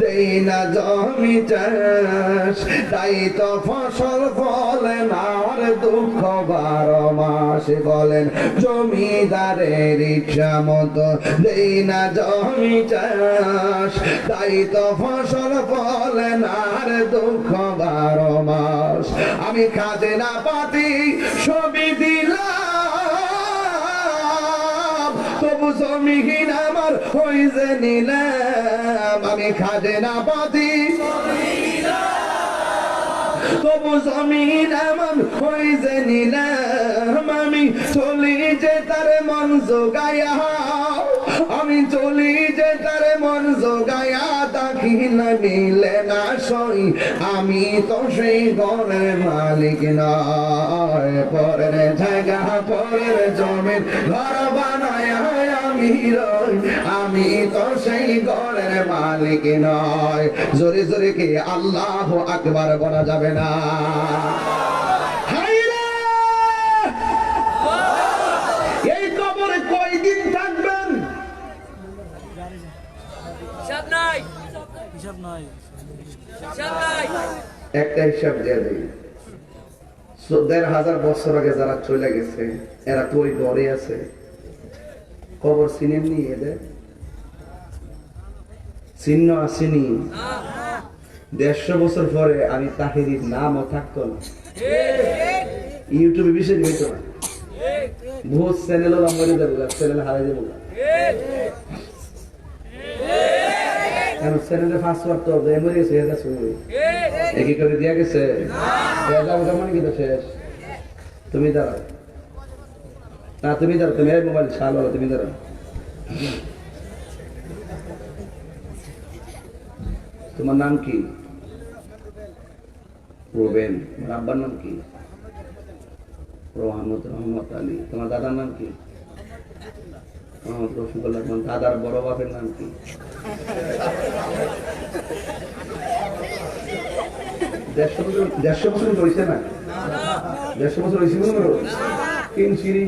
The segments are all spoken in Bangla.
দেই না জমি চাষ, তাই তো ফসল ফলে না, আর দুঃখ বারো মাস বলেন জমিদারের ইচ্ছা মতো। দেই না জমি চাষ, তাই তো ফসল ফলে না, আর দুঃখ বারো মাস। আমি খাজে না পাতি ছবি দিলাম। তবু জমিহীন আমার হইছে নিলাম, আমি পাতি তবু জমিন এমন হইছে নিলাম, আমি চলি যে তার মন জোগায়া। আমি চলি যে তার মন তাকি না নিলে না সই। আমি তো সেই ঘরের মালিক নয়, পরের জায়গা, পরের জমিন ঘর আমি রই আমি তো সেই ঘরের মালিক নয় জোরে জোরে কে আল্লাহ আকবার বলা যাবে না। এই কবরে কয়দিন থাকবেন? নাই। হিসাব নাই। একটা হিসাব দিয়ে দিই। দেড় হাজার বছর আগে যারা চলে গেছে এরা তো ওই ঘরে আছে? কবর চিনেননি এদের চিহ্ন আসেনি দেড়শো বছর পরে আমি তাহিরির নামও থাকতো না। ইউটিউবে বিষয় হইতো না। বহুত চ্যানেলও মরে যাব চ্যানেল হারাই যাব কারণ চ্যানেলে ফার্স্ট ওয়ার্ড তো মরে গেছে কাছে একই করে দিয়া গেছে। শেষ? তুমি দাঁড়াও। না তুমি দাঁড়াও তুমি এই মোবাইল বলো তুমি দাঁড়াও তোমার নাম কি? রুবেন তোমার আব্বার নাম কি? রহমত রহমত আলী। তোমার দাদার নাম কি? তোমার দাদার বড় বাপের নাম কি? দেড়শো বছর দেড়শো বছর হয়েছে না? দেড়শো বছর সিঁড়ি।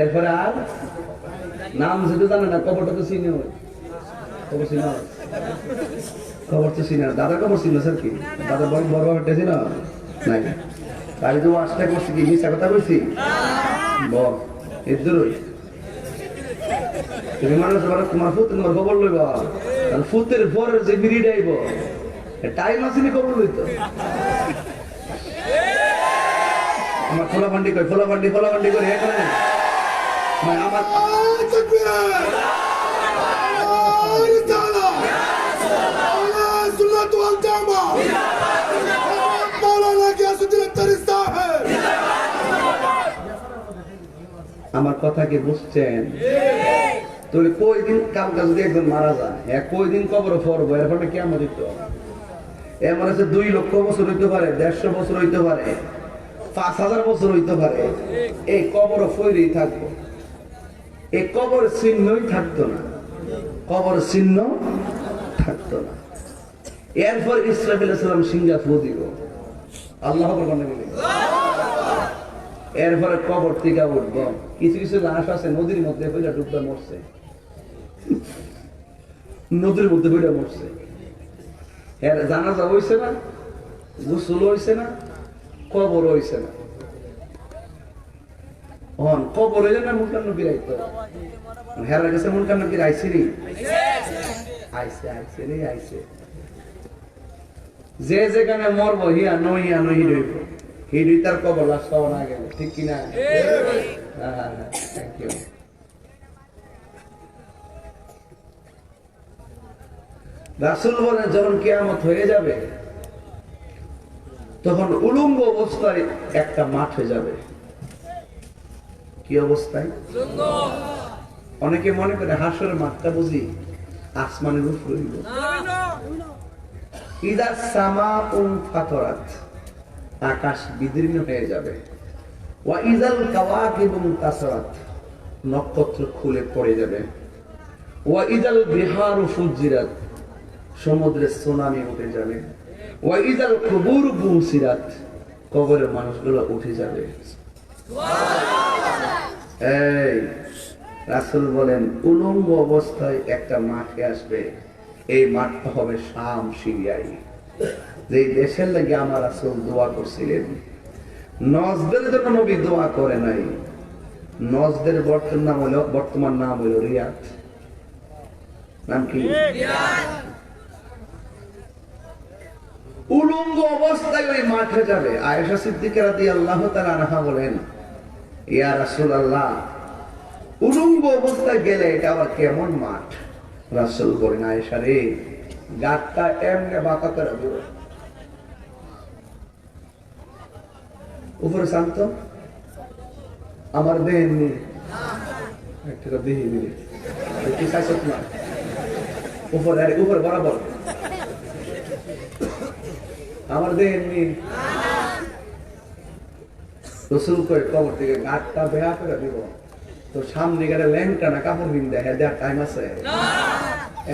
এরপরে আর নাম যেটা জানে না, কবরটা তো চিনে কবর চিনে। খবর তো চিনে। দাদা খবর ছিল স্যার কি? দাদা বড় বড় বাবাটা ছিল নাই। তাই তো আজটা করছি কি? মিশা কথা বলছি? বল। এদুরই তুমি মানুষ বড় তোমার ফুত, তোমার খবর লইবা। ফুতের পর যে বিড়ি ডাইব টাইম আসেনি খবর লইতো? আমার ফোলা ফান্ডি কই ফোলা ফান্ডি ফোলা ফান্ডি করে এখানে আমার আমার কথা কি বুঝছেন? তোর কই দিন কাম কাজ যদি একজন মারা যায়? হ্যাঁ কই দিন কবর ফরবো এর ফলে কেমন দিত এমন আছে দুই লক্ষ বছর হইতে পারে, দেড়শো বছর হইতে পারে, পাঁচ হাজার বছর হইতে পারে। এই কবর ফইরেই থাকব। এই কবর চিহ্নই থাকতো না। কবর চিহ্ন থাকতো না। এরপর ইসলাম সিঙ্গাপুর দিব আল্লাহ এরপরে কবর থেকে উঠবো। কিছু কিছু লাশ আছে, নদীর মধ্যে বইটা ডুববে মরছে। নদীর মধ্যে বইটা মরছে। এর জানাজা হইছে না গোসল হইছে না কবর হইছে না। কবর হইলে না নবীর আইতো নবীর আইছে আইছে আইছে আইছে। যে যেখানে মরব, হিয়া রইব তার কবর না গেল, ঠিক থ্যাংক ইউ রাসুল বলেন, যখন কেয়ামত হয়ে যাবে, তখন উলঙ্গ অবস্থায় একটা মাঠ হয়ে যাবে। কি অবস্থায়? অনেকে মনে করে হাসর মাঠটা বুঝি আসমানের উপর আকাশ বিদীর্ণ হয়ে যাবে। নক্ষত্র খুলে পড়ে যাবে। ওয়া বিহারু ফুজিরাত সমুদ্রে সুনামি উঠে যাবে। ওয়া ইজাল বুসিরাত, কবরের মানুষগুলো উঠে যাবে। এই, রাসূল বলেন, উলঙ্গ অবস্থায় একটা মাঠে আসবে। এই মাঠটা হবে শাম সিরিয়াই। যে দেশের লাগে আমার আসল দোয়া করছিলেন, নজদের জন্য নবী দোয়া করে নাই। নজদের বর্তমান নাম হলো, বর্তমান নাম হলো রিয়াদ। নাম কি? উলঙ্গ অবস্থায় ওই মাঠে যাবে। আয়েশা সিদ্দিকা রাদিয়াল্লাহু তাআলা আনহা বলেন ইয়া রাসূলুল্লাহ উলঙ্গ অবস্থায় গেলে এটা আবার কেমন মাঠ? রাসূল এমনে বাঁকা করে উপরে শান্ত? আমার দেহের নি একটা দেহি দিলে। কি উপরে উপরে, বরাবর। আমার দেহের নি রসুল করে কবর থেকে গাটটা বেহা করে দিব। তো সামনে গেলে ল্যাংটা না, কাপড় বিন দেয় হ্যাঁ দেওয়ার টাইম আছে।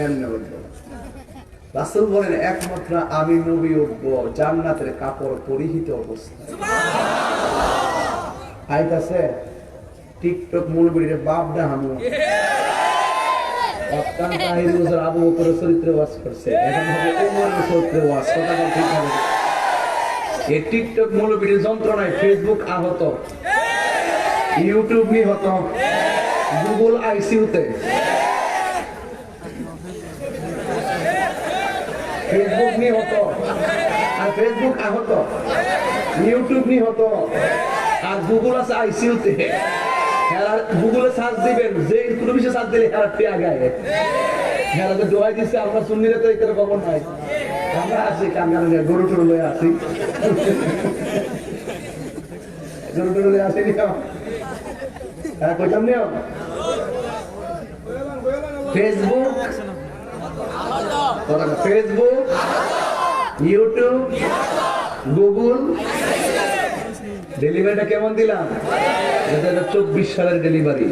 এমনি উঠবো রাসুল বলেন, একমাত্র আমি নবী উঠবো, জান্নাতের কাপড় পরিহিত অবস্থা আইতাছে টিকটক মুলবির বাপ অক্কান তাহির হুজুর আবু চরিত্রে ওয়াজ করছে। এখন চরিত্রে ওয়াজ, কথা ঠিক হবে এই টিকটক মুলবির যন্ত্রণায় ফেসবুক আহত। ইউটিউব নিহত। গুগল আইসিউতে ফেসবুক নিহত। আর ফেসবুক আহত। ইউটিউব নিহত। আর গুগল আছে আইসিউতে হেরা গুগলে সার্চ দিবেন, যে কোনো বিষয়ে সার্চ দিলে হেরা পেয়ে আগায় হেরা তো দোয়াই দিচ্ছে আমরা শুনলে তো এটার খবর নাই। ফেসবুক ফেসবুক ইউটিউব গুগল ডেলিভারিটা কেমন দিলাম? চব্বিশ সালের ডেলিভারি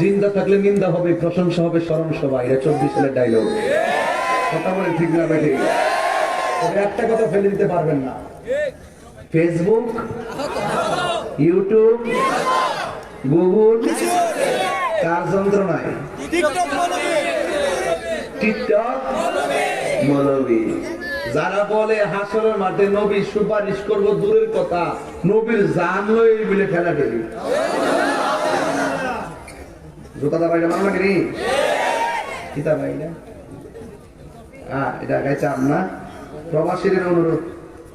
জিন্দা থাকলে নিন্দা হবে, প্রশংসা হবে, স্মরণ সভা। এটা চব্বিশ সালের ডায়লগ কথা বলে ঠিক না বেঠিক একটা কথা ফেলে দিতে পারবেন না। ফেসবুক ইউটিউব গুগল কার যন্ত্রণায়? টিকটক যারা বলে হাসরের মাঠে নবী সুপারিশ করব দূরের কথা, নবীর জান লই বলে ফেলা গেলি জোতাদা ভাইটা মামলা কিনি না হ্যাঁ এটা গাইছে আমরা প্রবাসীর অনুরোধ।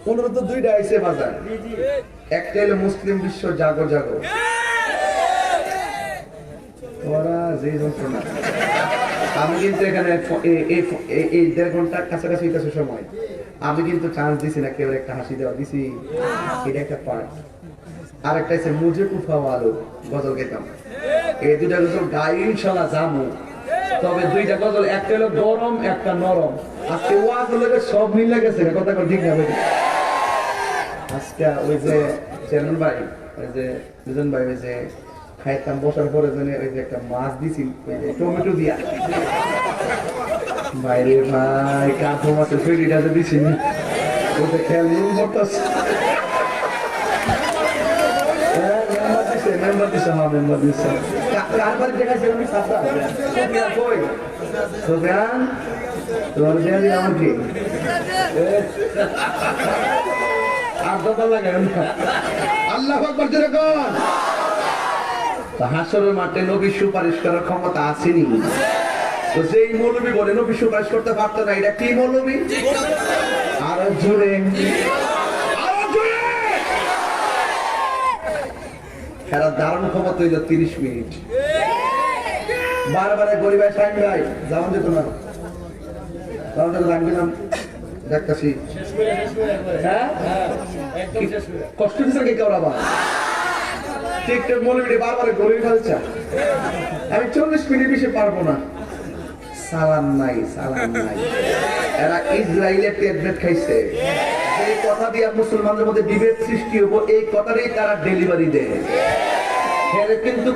অনুরোধ দুইটা আইছে বাজার। একটা হলো মুসলিম বিশ্ব জাগো জাগো। আমি কিন্তু এখানে এই দেড় ঘণ্টার কাছাকাছি হইতেছে সময়। আমি কিন্তু চান্স দিছি না, কেউ একটা হাসি দেওয়া দিছি। এটা একটা পার্ট আর একটা হচ্ছে মুজে কুফা আলো গজল গেতাম এই দুটা গজল গাই ইনশাল্লাহ জামু। তবে দুইটা গজল, একটা হলো গরম, একটা নরম। আজকে ওয়াজ হলো সব মিলে গেছে কথা কথা ঠিক না আজকে ওই যে চেয়ারম্যান ভাই, ওই যে দুজন ভাই, ওই যে খাইতাম, বসার পরে জন্য ওই যে একটা মাছ দিছি, ওই যে টমেটো দিয়া। বাইরে ভাই কাকু মাছের ফেরিটা যে দিছি ওতে খেয়াল করতেছে। মেম্বার দিছে হ্যাঁ মেম্বার দিছে কা- কার বাড়ি দেখাইছে আমি সাতটা সোফিয়ান কই সোফিয়ান তোমার দেয়া দিলাম আমার কি? আর কথা লাগে। আল্লাহ আকবার জোরে তা হাসরের মাঠে নবী সুপারিশ করার ক্ষমতা আসেনি তো যেই মৌলবী বলে নবী সুপারিশ করতে পারতো না এটা কি মৌলবী? আরও জোরে আরও জোরে খেলার দারুণ ক্ষমতা হইল তিরিশ মিনিট। বারবার গরিব সাইন ভাই যেমন যেত না। যেমন যেত আমি গেলাম দেখতেছি। কষ্ট দিচ্ছে কি কেউ আবার? টিকটক মৌলবীটি বারবার গরিব ফেলছে। আমি চল্লিশ মিনিট বেশি পারব না। সালাম নাই সালাম নাই। এরা ইসরায়েলের ট্যাবলেট খাইছে। কথা দিয়ে মুসলমানদের মধ্যে বিভেদ সৃষ্টি হব, এই কথাটাই তারা ডেলিভারি দেয়। হ্যাঁ কিন্তু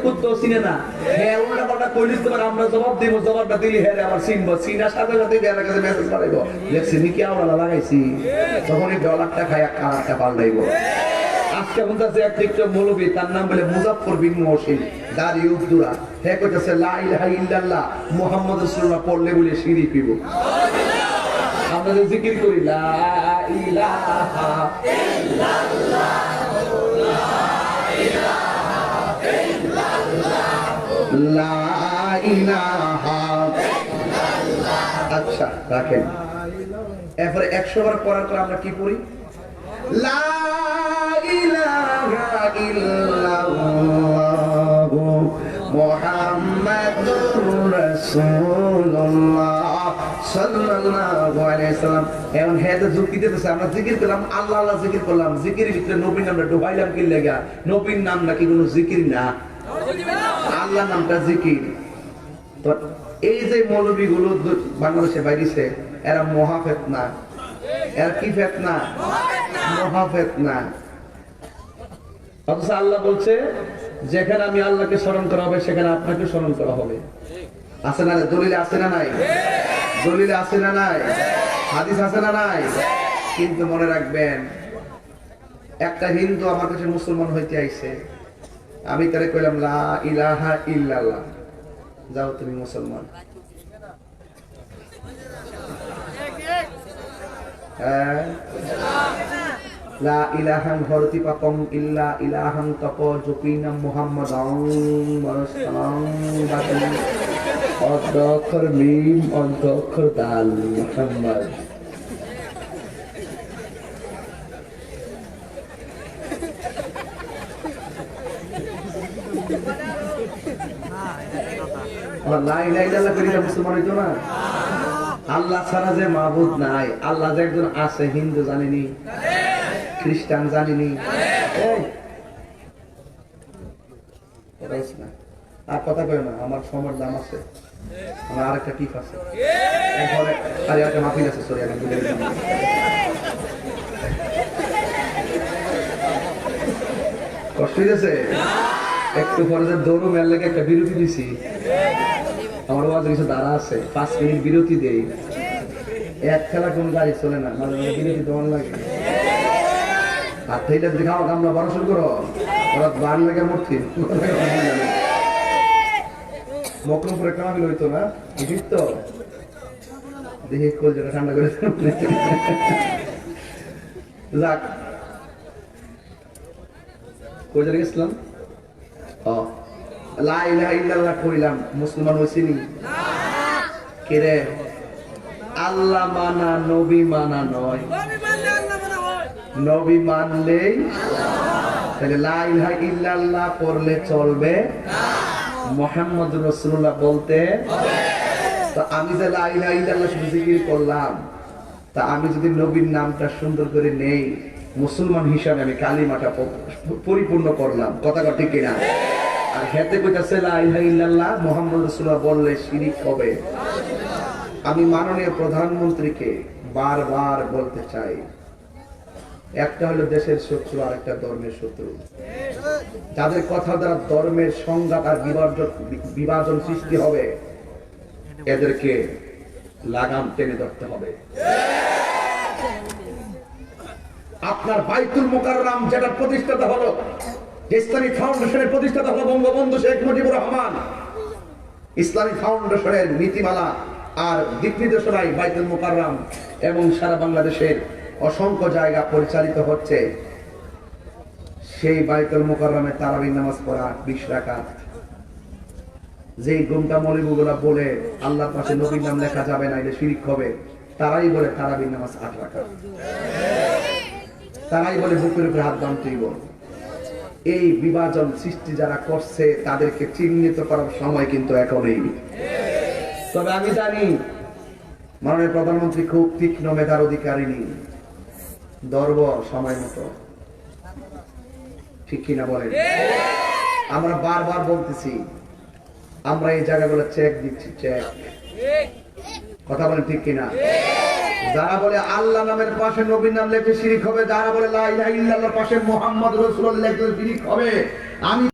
না। হ্যাঁ আমরা জবাব জবাবটা দিলি হ্যাঁ সাথে সাথে মেসেজ নি কি লাগাইছি? ডলারটা খাই কালারটা পাল্টাইব। আজকে এক মৌলবী, তার নাম বলে মুজাফর বিন মহসিন, দাড়ি উদ্দুরা হে কইতাছে, লা ইলাহা ইল্লাল্লাহ, মুহাম্মদ পড়লে বলে সিঁড়ি পিব। আমরা যে জিকির করি আচ্ছা রাখেন। এরপরে একশো বার পড়ার পর আমরা কি পড়ি? মুহাম্মাদুর রাসূলুল্লাহ। সাল্লাল্লাহু করলাম কি জিকির না? আল্লাহ নামটা জিকির। এই যে বাংলাদেশে এরা মহা ফেতনা এরা কি ফেতনা? মহা ফেতনা অথচ আল্লাহ বলছে, যেখানে আমি আল্লাহকে স্মরণ করা হবে, সেখানে আপনাকে স্মরণ করা হবে। আছে না দলিলে আছে না নাই? দলিলে আছে না নাই? হাদিস আছে না নাই? কিন্তু মনে রাখবেন, একটা হিন্দু আমার কাছে মুসলমান হইতে আইছে। আমি তারে কইলাম, লা ইলাহা ইল্লাল্লাহ। যাও, তুমি মুসলমান। হ্যাঁ? লা ইলাহান ভরতি পাপম ইল্লা ইলাহান তপ জপিনাম মুহাম্মাদাং ওয়াসালাম বাকি অর্ধ অক্ষর মিম অর্ধ অক্ষর দাল মুহাম্মদ আল্লাহ ছাড়া যে মাহবুদ নাই। আল্লাহ যে একজন আছে, হিন্দু জানেনি, খ্রিস্টান জানেনি। আর কথা কই না, আমার সময়ের দাম আছে। আরেকটা টিপ আছে। আরে একটা আছে সরি আমি একটু পরে যে দৌড় মেল লেগে একটা বিরতি দিছি। আমার ওয়াজ কিছু দাঁড়া আছে, পাঁচ মিনিট বিরতি দেই। এক খেলা কোন গাড়ি চলে না মাঝে বিরতি দেওয়ার লাগে। আর সেইটা দেখাও আমরা বড় শুরু করো। ওরা বান লাগে মূর্তি মকরমপুরে কামাবিল হইতো না? ঠিক তো? দেখি যেটা ঠান্ডা করে। যাক। কই গেছিলাম? ও। ইল্লাল্লাহ কইলাম, মুসলমান হইছিনি কে রে? আল্লাহ মানা, নবী মানা নয়। নবী মানলেই তাহলে লা ইল্লাল্লাহ পড়লে চলবে। মোহাম্মদ রসুল্লাহ বলতে, তো আমি যে ইল্লাল্লাহ করলাম, তা আমি যদি নবীর নামটা সুন্দর করে নেই, মুসলমান হিসাবে আমি কালিমাটা পরিপূর্ণ করলাম। কথা কথা ঠিক কিনা? আর হেতে কইতাছে মুহাম্মদ রাসূলুল্লাহ বললে শিরিক হবে। আমি মাননীয় প্রধানমন্ত্রীকে বারবার বলতে চাই একটা হলো দেশের শত্রু আর একটা ধর্মের শত্রু। যাদের কথা দ্বারা ধর্মের সংঘাত আর বিভাজন সৃষ্টি হবে, এদেরকে লাগাম টেনে ধরতে হবে। আপনার বাইতুল মোকাররাম যেটা প্রতিষ্ঠাতা হলো ইসলামী ফাউন্ডেশনের প্রতিষ্ঠাতা হলো বঙ্গবন্ধু শেখ মুজিবুর রহমান। ইসলামী ফাউন্ডেশনের নীতিমালা আর দিক নির্দেশনায় বাইতুল মোকাররাম এবং সারা বাংলাদেশের অসংখ্য জায়গা পরিচালিত হচ্ছে। সেই বাইতুল মোকাররামে তারাবির নামাজ পড়া বিশ রাকাত। যে গুমটা মলিবুগুলা বলে, আল্লাহর পাশে নবীর নাম লেখা যাবে না, এটা শিরিক হবে, তারাই বলে তারাবির নামাজ আট রাকাত। তারাই বলে বুকের উপরে হাত বানতেই বল এই বিভাজন সৃষ্টি যারা করছে, তাদেরকে চিহ্নিত করার সময় কিন্তু এখনই তবে আমি জানি, মাননীয় প্রধানমন্ত্রী খুব তীক্ষ্ণ মেধার অধিকারিণী। দর্ব সময় মতো। ঠিক কিনা বলেন? আমরা বারবার বলতেছি আমরা এই জায়গাগুলো চেক দিচ্ছি চেক কথা বলেন ঠিক কিনা? যারা বলে আল্লাহ নামের পাশে নবীর নাম লেখে শিরিক হবে যারা বলে লা ইলাহা ইল্লাল্লাহর পাশে মোহাম্মদ রাসূলুল্লাহ লেখে শিরিক হবে আমি